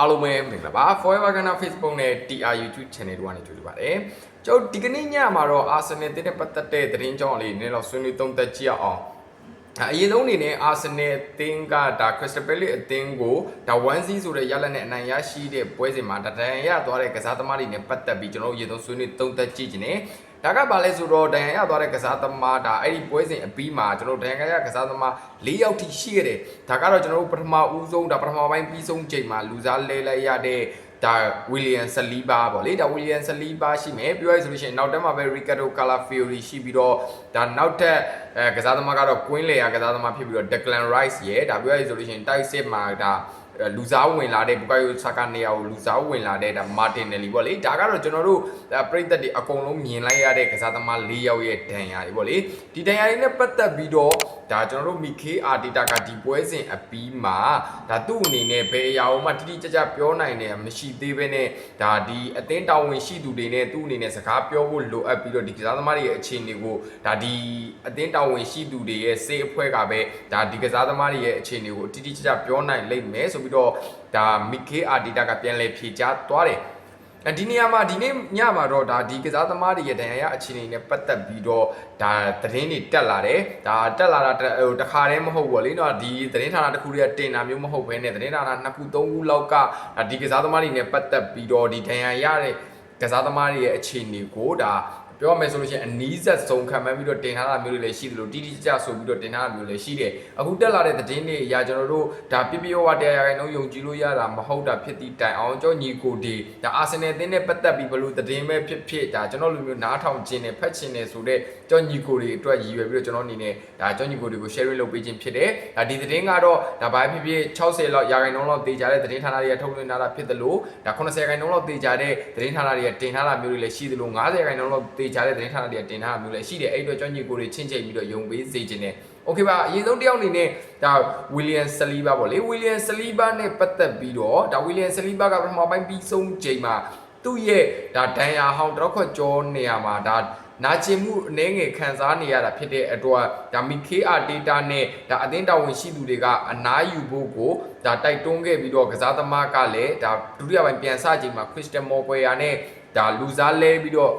အားလုံးပဲမင်္ဂလာပါ Forever Ghana Facebook နဲ့ TR YouTube Channel တို့ကနေကြိုဆိုပါတယ်ကျွန်တော်ဒီကနေ့ညမှာတော့ Arsenal တင်းနဲ့ပတ်သက်တဲ့သတင်းကြောင်းလေးနည်းတော့ဆွေးနွေးသုံးသပ်ကြည့်အောင်အရင်ဆုံးအနေနဲ့ Arsenal အသင်းကဒါ Crystal Palace အသင်းကိုဒါ1-0ဆိုတဲ့ရလဒ်နဲ့အနိုင်ရရှိတဲ့ပွဲစဉ်မှာတဒန်ရသွားတဲ့ကစားသမားတွေနဲ့ပတ်သက်ပြီးကျွန်တော်တို့အရင်ဆုံးဆွေးနွေးသုံးသပ်ကြည့်ခြင်းနဲ့ ဒါကဘာလဲဆိုတော့ဒဏ်ရာရသွားတဲ့ကစားသမားဒါအဲ့ဒီပွဲစဉ်အပြီးမှာကျွန်တော်ဒဏ်ရာရကစားသမား၄ယောက်ထိရှိခဲ့တယ်ဒါကတော့ကျွန်တော်တို့ပထမဦးဆုံးဒါပထမပိုင်းပြီးဆုံးချိန်မှာလူစားလဲလိုက်ရတဲ့ဒါဝီလီယံဆလီဘာပေါ့လေဒါဝီလီယံဆလီဘာရှိမယ်ပြောရဆိုလို့ရှိရင်နောက်တက်မှာပဲရီကာဒိုကာလာဖီယိုရီရှိပြီးတော့ဒါနောက်ထပ်အဲကစားသမားကတော့ကွင်းလေယာကစားသမားဖြစ်ပြီးတော့ဒက်ဂလန်ရိုက်စ်ရဲ့ဒါပြောရဆိုလို့ရှိရင်တိုက်စစ်မှာဒါ လူစားဝင်လာတဲ့ဘူကာယိုဆာကာနေယာကိုလူစားဝင်လာတဲ့ဒါမာတင်နယ်လီပေါ့လေဒါကတော့ကျွန်တော်တို့ပရိသတ်တွေအကုန်လုံးမြင်လိုက်ရတဲ့ကစားသမား၄ယောက်ရဲ့ဒဏ်ရာတွေပေါ့လေဒီဒဏ်ရာတွေနဲ့ပတ်သက်ပြီးတော့ဒါကျွန်တော်တို့မီခေအာတီတာကဒီပွဲစဉ်အပြီးမှာဒါသူ့အနေနဲ့ဘယ်အရာမှတိတိကျကျပြောနိုင်တယ်မရှိသေးဘဲနဲ့ဒါဒီအသင်းတာဝန်ရှိသူတွေနဲ့သူ့အနေနဲ့စကားပြောဖို့လိုအပ်ပြီးတော့ဒီကစားသမားတွေရဲ့အခြေအနေကိုဒါဒီအသင်းတာဝန်ရှိသူတွေရဲ့စေအဖွဲ့ကပဲဒါဒီကစားသမားတွေရဲ့အခြေအနေကိုတိတိကျကျပြောနိုင်လိမ့်မယ်ဆိုပြီးတော့ဒါမီခေအာတီတာကပြန်လည်ဖြေကြားသွားတယ်ဒီနေရာမှာဒီနေ့ညမှာတော့ဒါဒီကစားသမားတွေရဲ့ဒဏ်ရာရအခြေအနေနဲ့ပတ်သက်ပြီးတော့ဒါသတင်းတွေတက်လာတယ်ဒါတက်လာတာဟိုတခါတည်းမဟုတ်ဘူးလေနော်ဒီသတင်းဌာနတစ်ခုတည်းတင်တာမျိုးမဟုတ်ဘဲနဲ့သတင်းဌာနနှစ်ခုသုံးခုလောက်ကဒါဒီကစားသမားတွေနဲ့ပတ်သက်ပြီးတော့ဒီဒဏ်ရာရတဲ့ကစားသမားတွေရဲ့အခြေအနေကိုဒါ ပြောရမယ်ဆိုလို့ရှိရင်အနီးဆက်ဆုံးခံမှန်းပြီးတော့တင်ထားတာမျိုးတွေလည်းရှိတယ်လို့တိတိကျကျဆိုပြီးတော့တင်ထားတာမျိုးလည်းရှိတယ်အခုတက်လာတဲ့သတင်းတွေအရာကျွန်တော်တို့ဒါပြပြဝတရားရိုင်နှုန်းယုံကြည်လို့ရတာမဟုတ်တာဖြစ်သည့်တိုင်အောင်ကြောညီကိုဒီဒါအာဆင်နယ်အသင်းနဲ့ပတ်သက်ပြီးဘလို့သတင်းပဲဖြစ်ဖြစ်ဒါကျွန်တော်လူမျိုးနားထောင်ခြင်းနဲ့ဖတ်ခြင်းနဲ့ဆိုတဲ့ကြောညီကိုတွေအတွက်ရည်ရွယ်ပြီးတော့ကျွန်တော်အနေနဲ့ဒါကြောညီကိုတွေကို share လုပ်ပေးခြင်းဖြစ်တယ်ဒါဒီသတင်းကတော့ဒါဘာဖြစ်ဖြစ်60လောက်ရာခိုင်နှုန်းလောက်တေချာတဲ့သတင်းဌာနတွေကထုတ်လွှင့်ထားတာဖြစ်တယ်လို့ဒါ80ရာခိုင်နှုန်းလောက်တေချာတဲ့သတင်းဌာနတွေကတင်ထားတာမျိုးတွေလည်းရှိတယ်လို့90ရာခိုင်နှုန်းလောက်တေချာတွေကြားတဲ့သတင်းဌာနတွေကတင်ထားတာမျိုးလည်းရှိတယ်အဲ့တော့ကျွမ်းကျင်ကိုတွေချင့်ချိန်ပြီးတော့ယုံပေးစေခြင်းနဲ့ okay ပါအရင်ဆုံးတယောက်အနေနဲ့ဒါ William Saliba ပေါ့လေ William Saliba နဲ့ပတ်သက်ပြီးတော့ဒါ William Saliba ကပထမပိုင်းပြီးဆုံးချိန်မှာသူ့ရဲ့ဒါဒန်ယာဟောင်းတရက်ခွက်ကြောနေရာမှာဒါနာကျင်မှုအနေငယ်ခံစားနေရတာဖြစ်တဲ့အတွက်ဒါမီခေအာဒေတာနဲ့ဒါအသင်းတာဝန်ရှိသူတွေကအနားယူဖို့ကိုဒါတိုက်တွန်းခဲ့ပြီးတော့ကစားသမားကလည်းဒါဒုတိယပိုင်းပြန်ဆချိန်မှာခရစ်စတန်မော်ကွေယာနဲ့ဒါလူစားလဲပြီးတော့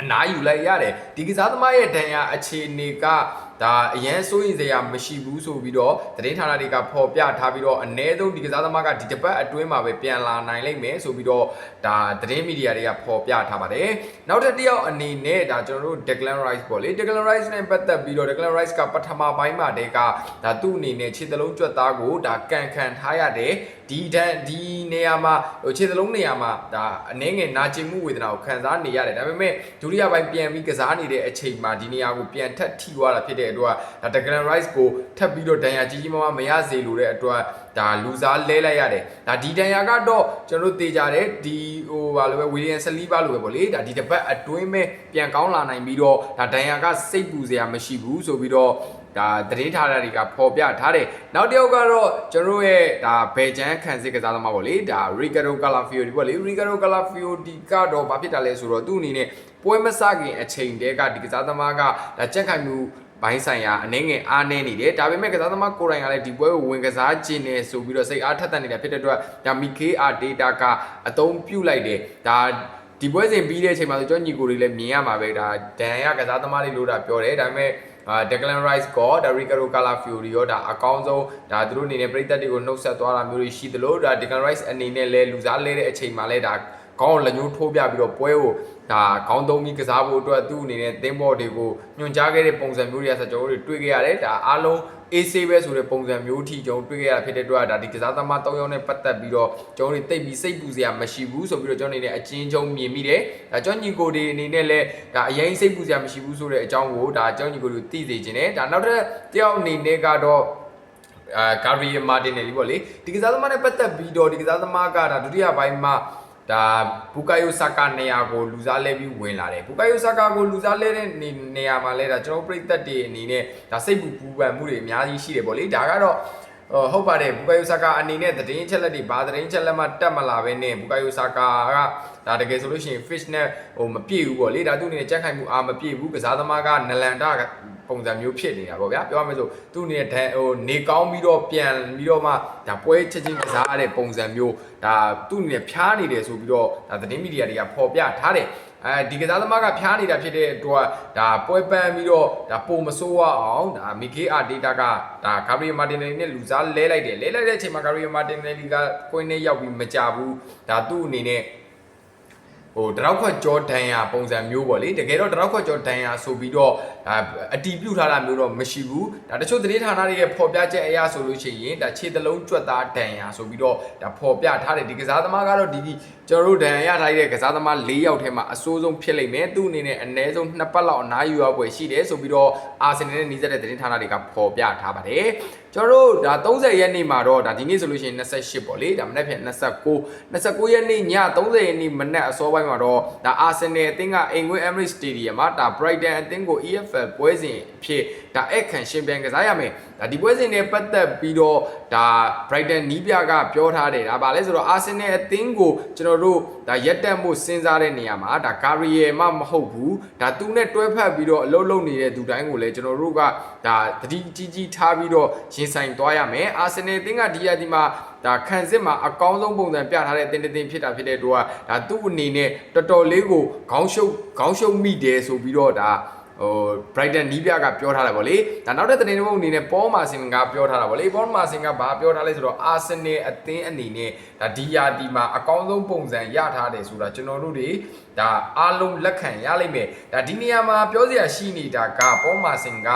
အနားယူလိုက်ရတယ်ဒီကစားသမားရဲ့ဒဏ်ရာအခြေအနေက ဒါအရန်စိုးရင်စရာမရှိဘူးဆိုပြီးတော့သတင်းဌာနတွေကဖော်ပြထားပြီးတော့အ ਨੇ ဆုံးဒီကစားသမားကဒီတစ်ပတ်အတွင်းမှာပဲပြန်လာနိုင်လိမ့်မယ်ဆိုပြီးတော့ဒါသတင်းမီဒီယာတွေကဖော်ပြထားပါတယ်နောက်ထပ်တစ်ယောက်အနေနဲ့ဒါကျွန်တော်တို့ Declan Rice ပေါ့လေ Declan Rice နဲ့ပတ်သက်ပြီးတော့ Declan Rice ကပထမပိုင်းမှာတည်းကဒါသူ့အနေနဲ့ခြေသလုံးကြွက်သားကိုဒါကန်ခံထားရတယ်ဒီတန်းဒီနေရာမှာဟိုခြေသလုံးနေရာမှာဒါအနှဲငယ်နာကျင်မှုဝေဒနာကိုခံစားနေရတယ်ဒါပေမဲ့ဒုတိယပိုင်းပြန်ပြီးကစားနေတဲ့အချိန်မှာဒီနေရာကိုပြန်ထပ်ထိသွားတာဖြစ်တဲ့အတွက်ဒါ Declan Rice ကိုထပ်ပြီးတော့ဒဏ်ရာကြီးကြီးမားမားမရစေလိုတဲ့အတွက်ဒါလူစားလဲလိုက်ရတယ်ဒါဒီဒဏ်ရာကတော့ကျွန်တော်တို့တေကြတယ်ဒီဟိုဘာလို့ပဲဝီလီယံဆလီဘာလို့ပဲပေါ့လေဒါဒီတစ်ပတ်အတွင်းမဲ့ပြန်ကောင်းလာနိုင်ပြီးတော့ဒါဒဏ်ရာကစိတ်ပူစရာမရှိဘူးဆိုပြီးတော့ဒါသတင်းထားတာတွေကဖော်ပြထားတယ်နောက်တစ်ယောက်ကတော့ကျွန်တော်ရဲ့ဒါဘယ်ချမ်းခံစစ်ကစားသမားပေါ့လေဒါ Ricardo Calafiori ပေါ့လေ Ricardo Calafiori ကတော့ဘာဖြစ်တာလဲဆိုတော့သူ့အနေနဲ့ပွဲမစခင်အချိန်တည်းကဒီကစားသမားကဒါကြက်ခိုင်မှု ဘိုင်းဆိုင်ရာအနေငယ်အားနေနေတယ်ဒါပေမဲ့ကစားသမားကိုယ်တိုင်ကလည်းဒီပွဲကိုဝင်ကစားခြင်းနဲ့ဆိုပြီးတော့စိတ်အားထက်သန်နေတာဖြစ်တဲ့အတွက်ဒါမီကေအာဒေတာကအသုံးပြုလိုက်တယ်ဒါဒီပွဲစဉ်ပြီးတဲ့အချိန်မှာဆိုကျွန်တော်ညီကိုတွေလည်းမြင်ရမှာပဲဒါဒန်ရကစားသမားတွေလို့တာပြောတယ်ဒါပေမဲ့အာ Declan Rice ကောဒါ Ricardo Calafiori ရောဒါအကောင်းဆုံးဒါသူတို့အနေနဲ့ပြည်သက်တွေကိုနှုတ်ဆက်သွားတာမျိုးတွေရှိသလိုဒါ Declan Rice အနေနဲ့လည်းလူစားလဲတဲ့အချိန်မှာလည်းဒါ ကောင်းလက်ညှိုးထိုးပြပြီးတော့ပွဲကိုဒါခေါင်းသုံးပြီးကစားဖို့အတွက်သူ့အနေနဲ့သင်းဘော်တွေကိုညွှန်ကြားခဲ့တဲ့ပုံစံမျိုးတွေကဆိုကျွန်တော်တို့တွေ့ခဲ့ရတယ်ဒါအားလုံး AC ပဲဆိုတဲ့ပုံစံမျိုးထိကျွန်တော်တွေ့ခဲ့ရဖြစ်တဲ့အတွက်ဒါဒီကစားသမား၃ယောက်နဲ့ပတ်သက်ပြီးတော့ကျွန်တော်တို့တိတ်ပြီးစိတ်ပူစရာမရှိဘူးဆိုပြီးတော့ကျွန်တော်အနေနဲ့အချင်းချင်းမြင်မိတယ်ဒါကျွန်ညီကိုတွေအနေနဲ့လည်းဒါအရင်စိတ်ပူစရာမရှိဘူးဆိုတဲ့အကြောင်းကိုဒါကျွန်ညီကိုတွေသိစေခြင်းနဲ့ဒါနောက်ထပ်တယောက်အနေနဲ့ကတော့အာဂါရီယမာတင်နယ်လီပေါ့လေဒီကစားသမားနဲ့ပတ်သက်ပြီးတော့ဒီကစားသမားကဒါဒုတိယပိုင်းမှာ ဒါဘူကာယိုဆာကာနေရာကိုလူစားလဲပြီးဝင်လာတယ်ဘူကာယိုဆာကာကိုလူစားလဲတဲ့နေနေရာမှာလဲဒါကျွန်တော်ပြိသက်တွေအနေနဲ့ဒါစိတ်ပူပူပန်မှုတွေအများကြီးရှိတယ်ပေါ့လေဒါကတော့ ဟိုဟုတ်ပါတယ်ဘူကာယိုဆာကာအနေနဲ့သတင်းချက်လက်တွေဘာသတင်းချက်လက်မှတက်မလာဘဲနဲ့ဘူကာယိုဆာကာကဒါတကယ်ဆိုလို့ရှိရင် fish နဲ့ဟိုမပြည့်ဘူးပေါ့လေဒါသူအနေနဲ့ကြက်ခိုင်မှုအာမပြည့်ဘူးကစားသမားကနလန်တာပုံစံမျိုးဖြစ်နေတာပေါ့ဗျာပြောရမယ်ဆိုသူ့အနေနဲ့ဒန်ဟိုနေကောင်းပြီးတော့ပြန်ပြီးတော့မှဒါပွဲချက်ချင်းကစားရတဲ့ပုံစံမျိုးဒါသူ့အနေနဲ့ဖျားနေတယ်ဆိုပြီးတော့ဒါသတင်းမီဒီယာတွေကဖော်ပြထားတယ် အဲဒီကစားသမားကဖျားနေတာဖြစ်တဲ့အတွက်ဒါပွဲပန်းပြီးတော့ဒါပုံမစိုးရအောင်ဒါမီကေအာဒေတာကဒါဂါဘရီယယ်မာတင်နယ်လီနဲ့လူစားလဲလိုက်တယ်လဲလိုက်တဲ့အချိန်မှာဂါဘရီယယ်မာတင်နယ်လီကကွင်းထဲရောက်ပြီးမကြဘူးဒါသူ့အနေနဲ့ ဟိုတရောက်ခွက်ကြောဒန်ယာပုံစံမျိုးပေါ့လေတကယ်တော့တရောက်ခွက်ကြောဒန်ယာဆိုပြီးတော့ဒါအတီးပြုတ်ထားတာမျိုးတော့မရှိဘူးဒါတချို့သတင်းဌာနတွေရဲ့ဖော်ပြချက်အရဆိုလို့ရှိရင်ဒါခြေသလုံးကြွက်သားဒန်ယာဆိုပြီးတော့ဒါဖော်ပြထားတယ်ဒီကစားသမားကတော့ဒီဒီကျွန်တော်တို့ဒန်ယာရထားတဲ့ကစားသမား၄ယောက်ထဲမှာအဆိုးဆုံးဖြစ်လိမ့်မယ်သူ့အနေနဲ့အနည်းဆုံးနှစ်ပတ်လောက်အနားယူရပွဲရှိတယ်ဆိုပြီးတော့အာဆင်နယ်နဲ့နှီးစပ်တဲ့သတင်းဌာနတွေကဖော်ပြထားပါတယ် ကျွန်တော်တို့ဒါ30ရက်နေ့မှာတော့ဒါဒီနေ့ဆိုလို့ရှိရင်28ပေါ့လေဒါမနေ့ဖြန်29 29ရက်နေ့ည30ရက်နေ့မနက်အစောပိုင်းမှာတော့ဒါအာဆင်နယ်အသင်းကအိမ်ကွင်း Emirates Stadium မှာဒါ Brighton အသင်းကို EFL ပွဲစဉ်အဖြစ်ဒါအခန့်ရှင်ပြန်ကစားရမယ်ဒါဒီပွဲစဉ်နဲ့ပတ်သက်ပြီးတော့ဒါ Brighton နီးပြကပြောထားတယ်ဒါဗာလဲဆိုတော့အာဆင်နယ်အသင်းကိုကျွန်တော်တို့ဒါရက်တက်မှုစဉ်းစားတဲ့နေရာမှာဒါ Gabriel မှမဟုတ်ဘူးဒါသူနဲ့တွဲဖက်ပြီးတော့အလုပ်လုပ်နေတဲ့သူတိုင်းကိုလည်းကျွန်တော်တို့ကဒါတတိကြီးကြီးထားပြီးတော့ရင်ဆိုင်သွားရမယ်အာဆင်နယ်အသင်းကဒီရာဒီမှာဒါခံစစ်မှာအကောင်းဆုံးပုံစံပြထားတဲ့အသင်းတစ်သင်းဖြစ်တာဖြစ်တဲ့တော့ဒါသူ့အနေနဲ့တော်တော်လေးကိုခေါင်းရှုပ်ခေါင်းရှုပ်မိတယ်ဆိုပြီးတော့ဒါဟို Brighton နီးပြကပြောထားတာဗောလေဒါနောက်တဲ့သတင်းတစ်ပုဒ်အနေနဲ့ပေါ်မာဆင်ကပြောထားတာဗောလေပေါ်မာဆင်ကဘာပြောထားလဲဆိုတော့အာဆင်နယ်အသင်းအနေနဲ့ဒါဒီယာဒီမှာအကောင်းဆုံးပုံစံရထားတယ်ဆိုတာကျွန်တော်တို့တွေဒါအားလုံးလက်ခံရလိမ့်မယ်ဒါဒီနေရာမှာပြောစရာရှိနေတာကပေါ်မာဆင်က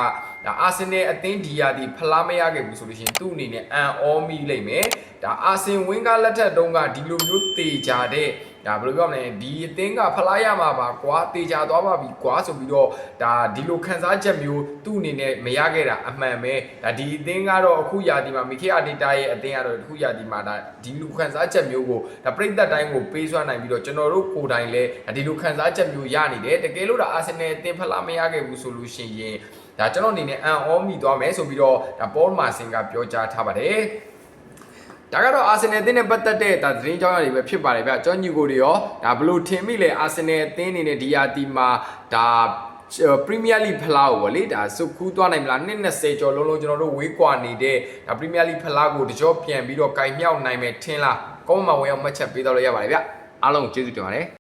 ဒါအာဆင်နယ်အသင်းဒီယာဒီဖလားမရခဲ့ဘူးဆိုလို့ရှိရင်သူ့အနေနဲ့အန်အောမိလိမ့်မယ်ဒါအာဆင်ဝင်းကလက်ထက်တုန်းကဒီလိုမျိုးတေချာတဲ့ဒါဘယ်လိုပြောမလဲဒီအသင်းကဖလားရမှာပါကွာတေချာသွားပါပြီကွာဆိုပြီးတော့ဒါဒီလိုခန်းစားချက်မျိုးသူ့အနေနဲ့မရခဲ့တာအမှန်ပဲဒါဒီအသင်းကတော့အခုယာဒီမှာမီခေအာဒေတာရဲ့အသင်းကတော့အခုယာဒီမှာဒါဒီလိုခန်းစားချက်မျိုးကိုဒါပြိသက်တိုင်းကိုပေးစွမ်းနိုင်ပြီးတော့ကျွန်တော်တို့ကိုယ်တိုင်လည်းဒီလိုခန်းစားချက်မျိုးရနေတယ်တကယ်လို့ဒါအာဆင်နယ်အသင်းဖလားမရခဲ့ဘူးဆိုလို့ရှိရင် ဒါကျွန်တော်အနေနဲ့အန်အောမိသွားမယ်ဆိုပြီးတော့ဒါပေါ်မာဆင်ကပြောကြားထားပါတယ်ဒါကတော့အာဆင်နယ်အသင်းနဲ့ပတ်သက်တဲ့ဒါသတင်းကြောင်းရတွေပဲဖြစ်ပါတယ်ဗျကျောင်းညီကိုတွေရောဒါဘလို့ထင်မိလဲအာဆင်နယ်အသင်းအနေနဲ့ဒီယာတီမှာဒါပရီးမီးယားလိဖလားကိုဗောလေဒါစုခူးသွားနိုင်မလားနှစ်20ကျော်လုံးလုံးကျွန်တော်တို့ဝေးကွာနေတဲ့ဒါပရီးမီးယားလိဖလားကိုတကြောပြန်ပြီးတော့ကင်မြောက်နိုင်မယ်ထင်လားကောင်းမှဝင်အောင်မှတ်ချက်ပေးတော့လို့ရပါတယ်ဗျအားလုံးကျေးဇူးတင်ပါတယ်